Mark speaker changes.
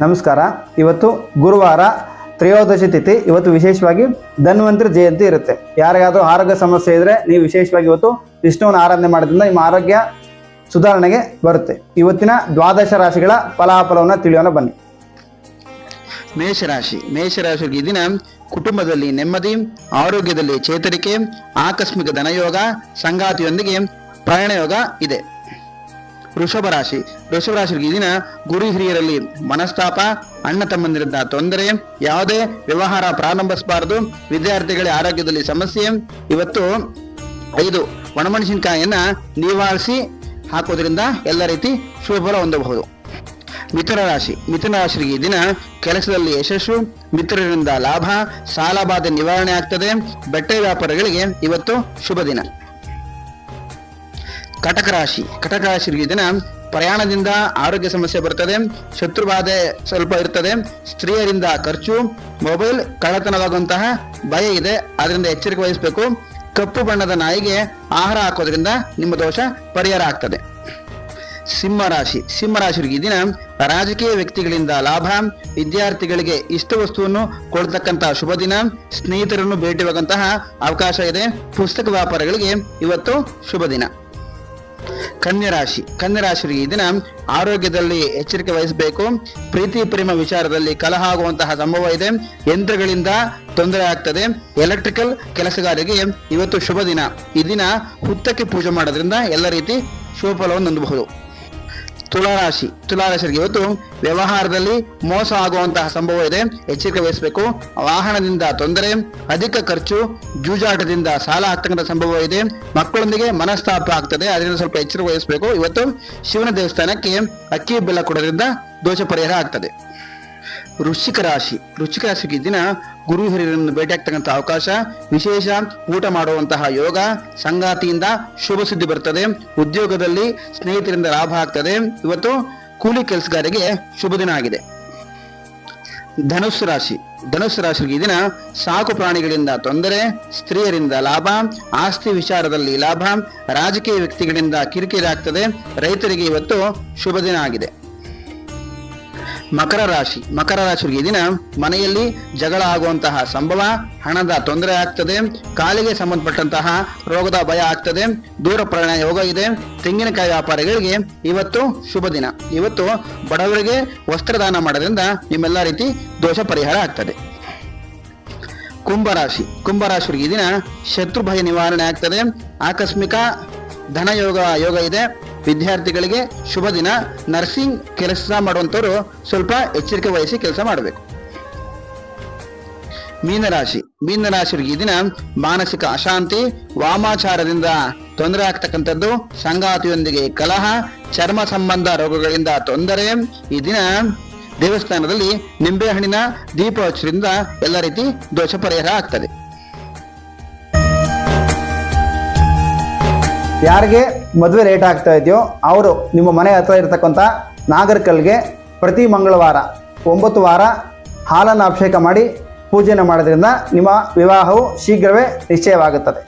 Speaker 1: ನಮಸ್ಕಾರ. ಇವತ್ತು ಗುರುವಾರ ತ್ರಯೋದಶಿ ತಿಥಿ. ಇವತ್ತು ವಿಶೇಷವಾಗಿ ಧನ್ವಂತರಿ ಜಯಂತಿ ಇರುತ್ತೆ. ಯಾರಿಗಾದರೂ ಆರೋಗ್ಯ ಸಮಸ್ಯೆ ಇದ್ದರೆ ನೀವು ವಿಶೇಷವಾಗಿ ಇವತ್ತು ವಿಷ್ಣುವನ್ನ ಆರಾಧನೆ ಮಾಡೋದ್ರಿಂದ ನಿಮ್ಮ ಆರೋಗ್ಯ ಸುಧಾರಣೆಗೆ ಬರುತ್ತೆ. ಇವತ್ತಿನ ದ್ವಾದಶ ರಾಶಿಗಳ ಫಲಾಫಲವನ್ನು ತಿಳಿಯೋಣ ಬನ್ನಿ.
Speaker 2: ಮೇಷರಾಶಿ ಮೇಷರಾಶಿಗೆ ಈ ದಿನ ಕುಟುಂಬದಲ್ಲಿ ನೆಮ್ಮದಿ, ಆರೋಗ್ಯದಲ್ಲಿ ಚೇತರಿಕೆ, ಆಕಸ್ಮಿಕ ಧನಯೋಗ, ಸಂಗಾತಿಯೊಂದಿಗೆ ಪ್ರಯಾಣಯೋಗ ಇದೆ. ವೃಷಭ ರಾಶಿ ವೃಷಭ ರಾಶಿಗೆ ಈ ದಿನ ಗುರು ಹಿರಿಯರಲ್ಲಿ ಮನಸ್ತಾಪ, ಅಣ್ಣ ತಮ್ಮಂದಿರಿದ್ದ ತೊಂದರೆ, ಯಾವುದೇ ವ್ಯವಹಾರ ಪ್ರಾರಂಭಿಸಬಾರದು. ವಿದ್ಯಾರ್ಥಿಗಳ ಆರೋಗ್ಯದಲ್ಲಿ ಸಮಸ್ಯೆ. ಇವತ್ತು ಐದು ಒಣಮೆಣಸಿನಕಾಯಿಯನ್ನ ನಿವಾರಿಸಿ ಹಾಕೋದ್ರಿಂದ ಎಲ್ಲ ರೀತಿ ಶುಭ ಫಲ ಹೊಂದಬಹುದು. ಮಿಥುನ ರಾಶಿ. ಮಿಥುನ ರಾಶಿಗೆ ಈ ದಿನ ಕೆಲಸದಲ್ಲಿ ಯಶಸ್ಸು, ಮಿತ್ರರಿಂದ ಲಾಭ ಸಾಲ ಬಾಧೆ ನಿವಾರಣೆ ಆಗ್ತದೆ. ಬಟ್ಟೆ ವ್ಯಾಪಾರಗಳಿಗೆ ಇವತ್ತು ಶುಭ ದಿನ. ಕಟಕ ರಾಶಿ ಕಟಕ ರಾಶಿಗೆ ದಿನ ಪ್ರಯಾಣದಿಂದ ಆರೋಗ್ಯ ಸಮಸ್ಯೆ ಬರ್ತದೆ ಶತ್ರು ಸ್ವಲ್ಪ ಇರ್ತದೆ, ಸ್ತ್ರೀಯರಿಂದ ಖರ್ಚು, ಮೊಬೈಲ್ ಕಳ್ಳತನವಾಗುವಂತಹ ಭಯ ಇದೆ. ಅದರಿಂದ ಎಚ್ಚರಿಕೆ ವಹಿಸಬೇಕು. ಕಪ್ಪು ಬಣ್ಣದ ನಾಯಿಗೆ ಆಹಾರ ಹಾಕೋದ್ರಿಂದ ನಿಮ್ಮ ದೋಷ ಪರಿಹಾರ ಆಗ್ತದೆ. ಸಿಂಹ ರಾಶಿ. ಸಿಂಹ ಈ ದಿನ ರಾಜಕೀಯ ವ್ಯಕ್ತಿಗಳಿಂದ ಲಾಭ, ವಿದ್ಯಾರ್ಥಿಗಳಿಗೆ ಇಷ್ಟ ವಸ್ತುವನ್ನು ಕೊಡ್ತಕ್ಕಂತಹ ಶುಭ ದಿನ, ಸ್ನೇಹಿತರನ್ನು ಭೇಟಿಯಾಗುವಂತಹ ಅವಕಾಶ ಇದೆ. ಪುಸ್ತಕ ವ್ಯಾಪಾರಗಳಿಗೆ ಇವತ್ತು ಶುಭ ದಿನ. ಕನ್ಯಾ ರಾಶಿ. ಕನ್ಯಾ ರಾಶಿಗೆ ಈ ದಿನ ಆರೋಗ್ಯದಲ್ಲಿ ಎಚ್ಚರಿಕೆ ವಹಿಸಬೇಕು. ಪ್ರೀತಿ, ಪ್ರೇಮ ವಿಚಾರದಲ್ಲಿ ಕಲಹ ಆಗುವಂತಹ ಸಂಭವ ಇದೆ. ಯಂತ್ರಗಳಿಂದ ತೊಂದರೆ ಆಗ್ತದೆ. ಎಲೆಕ್ಟ್ರಿಕಲ್ ಕೆಲಸಗಾರರಿಗೆ ಇವತ್ತು ಶುಭ ದಿನ. ಈ ದಿನ ಹುತ್ತಕ್ಕೆ ಪೂಜೆ ಮಾಡೋದ್ರಿಂದ ಎಲ್ಲ ರೀತಿ ಶುಭ ಫಲವನ್ನು ಹೊಂದಬಹುದು ತುಲಾರಾಶಿ ತುಲಾರಾಶಿಗೆ ಇವತ್ತು ವ್ಯವಹಾರದಲ್ಲಿ ಮೋಸ ಆಗುವಂತಹ ಸಂಭವ ಇದೆ. ಎಚ್ಚರಿಕೆ ವಹಿಸಬೇಕು. ವಾಹನದಿಂದ ತೊಂದರೆ, ಅಧಿಕ ಖರ್ಚು, ಜೂಜಾಟದಿಂದ ಸಾಲ ಹಾಕ್ತಕ್ಕಂಥ ಸಂಭವ ಇದೆ. ಮಕ್ಕಳೊಂದಿಗೆ ಮನಸ್ತಾಪ ಆಗ್ತದೆ. ಅದರಿಂದ ಸ್ವಲ್ಪ ಎಚ್ಚರಿಕೆ ವಹಿಸಬೇಕು. ಇವತ್ತು ಶಿವನ ದೇವಸ್ಥಾನಕ್ಕೆ ಅಕ್ಕಿ ಬೆಲ್ಲ ಕೊಡೋದ್ರಿಂದ ದೋಷ ಪರಿಹಾರ ಆಗ್ತದೆ. ವೃಶ್ಚಿಕ ರಾಶಿ. ವೃಶ್ಚಿಕ ರಾಶಿಗೆ ದಿನ ಗುರು ಹಿರಿಯರನ್ನು ಭೇಟಿಯಾಗ್ತಕ್ಕಂಥ ಅವಕಾಶ, ವಿಶೇಷ ಊಟ ಮಾಡುವಂತಹ ಯೋಗ, ಸಂಗಾತಿಯಿಂದ ಶುಭ ಸುದ್ದಿ ಬರ್ತದೆ. ಉದ್ಯೋಗದಲ್ಲಿ ಸ್ನೇಹಿತರಿಂದ ಲಾಭ ಆಗ್ತದೆ. ಇವತ್ತು ಕೂಲಿ ಕೆಲಸಗಾರಿಗೆ ಶುಭ ದಿನ ಆಗಿದೆ. ಧನುಸ್ಸು ರಾಶಿ. ಧನುಸ್ಸು ರಾಶಿಗೆ ದಿನ ಸಾಕು ಪ್ರಾಣಿಗಳಿಂದ ತೊಂದರೆ, ಸ್ತ್ರೀಯರಿಂದ ಲಾಭ, ಆಸ್ತಿ ವಿಚಾರದಲ್ಲಿ ಲಾಭ, ರಾಜಕೀಯ ವ್ಯಕ್ತಿಗಳಿಂದ ಕಿರಿಕಿರಿ ಆಗ್ತದೆ. ರೈತರಿಗೆ ಇವತ್ತು ಶುಭ ದಿನ ಆಗಿದೆ. ಮಕರ ರಾಶಿ. ಮಕರ ಈ ದಿನ ಮನೆಯಲ್ಲಿ ಜಗಳ ಆಗುವಂತಹ ಸಂಭವ, ಹಣದ ತೊಂದರೆ ಆಗ್ತದೆ, ಕಾಲಿಗೆ ಸಂಬಂಧಪಟ್ಟಂತಹ ರೋಗದ ಭಯ ಆಗ್ತದೆ, ದೂರ ಪ್ರಯಾಣ ಯೋಗ ಇದೆ, ತೆಂಗಿನಕಾಯಿ ವ್ಯಾಪಾರಿಗಳಿಗೆ ಇವತ್ತು ಶುಭ ದಿನ. ಇವತ್ತು ಬಡವರಿಗೆ ವಸ್ತ್ರದಾನ ಮಾಡೋದ್ರಿಂದ ನಿಮ್ಮೆಲ್ಲ ರೀತಿ ದೋಷ ಪರಿಹಾರ ಆಗ್ತದೆ. ಕುಂಭರಾಶಿ. ಕುಂಭರಾಶಿಗೆ ಈ ದಿನ ಶತ್ರು ಭಯ ನಿವಾರಣೆ ಆಗ್ತದೆ. ಆಕಸ್ಮಿಕ ಧನ ಯೋಗ ಯೋಗ ಇದೆ. ವಿದ್ಯಾರ್ಥಿಗಳಿಗೆ ಶುಭ ದಿನ. ನರ್ಸಿಂಗ್ ಕೆಲಸ ಮಾಡುವಂತವರು ಸ್ವಲ್ಪ ಎಚ್ಚರಿಕೆ ವಹಿಸಿ ಕೆಲಸ ಮಾಡಬೇಕು. ಮೀನರಾಶಿ. ಮೀನರಾಶಿಯವರಿಗೆ ಈ ದಿನ ಮಾನಸಿಕ ಅಶಾಂತಿ, ವಾಮಾಚಾರದಿಂದ ತೊಂದರೆ ಆಗ್ತಕ್ಕಂಥದ್ದು, ಸಂಗಾತಿಯೊಂದಿಗೆ ಕಲಹ, ಚರ್ಮ ಸಂಬಂಧ ರೋಗಗಳಿಂದ ತೊಂದರೆ. ಈ ದಿನ ದೇವಸ್ಥಾನದಲ್ಲಿ ನಿಂಬೆಹಣ್ಣಿನ ದೀಪ ಹಚ್ಚರಿಂದ ಎಲ್ಲ ರೀತಿ ದೋಷ ಪರಿಹಾರ ಆಗ್ತದೆ.
Speaker 1: ಯಾರಿಗೆ ಮದುವೆ ಲೇಟ್ ಆಗ್ತಾ ಇದೆಯೋ ಅವರು ನಿಮ್ಮ ಮನೆ ಹತ್ರ ಇರತಕ್ಕಂಥ ನಾಗರಿಕಲ್ಗೆ ಪ್ರತಿ ಮಂಗಳವಾರ ಒಂಬತ್ತು ವಾರ ಹಾಲನ್ನು ಅಭಿಷೇಕ ಮಾಡಿ ಪೂಜೆಯನ್ನು ಮಾಡೋದ್ರಿಂದ ನಿಮ್ಮ ವಿವಾಹವು ಶೀಘ್ರವೇ ನಿಶ್ಚಯವಾಗುತ್ತದೆ.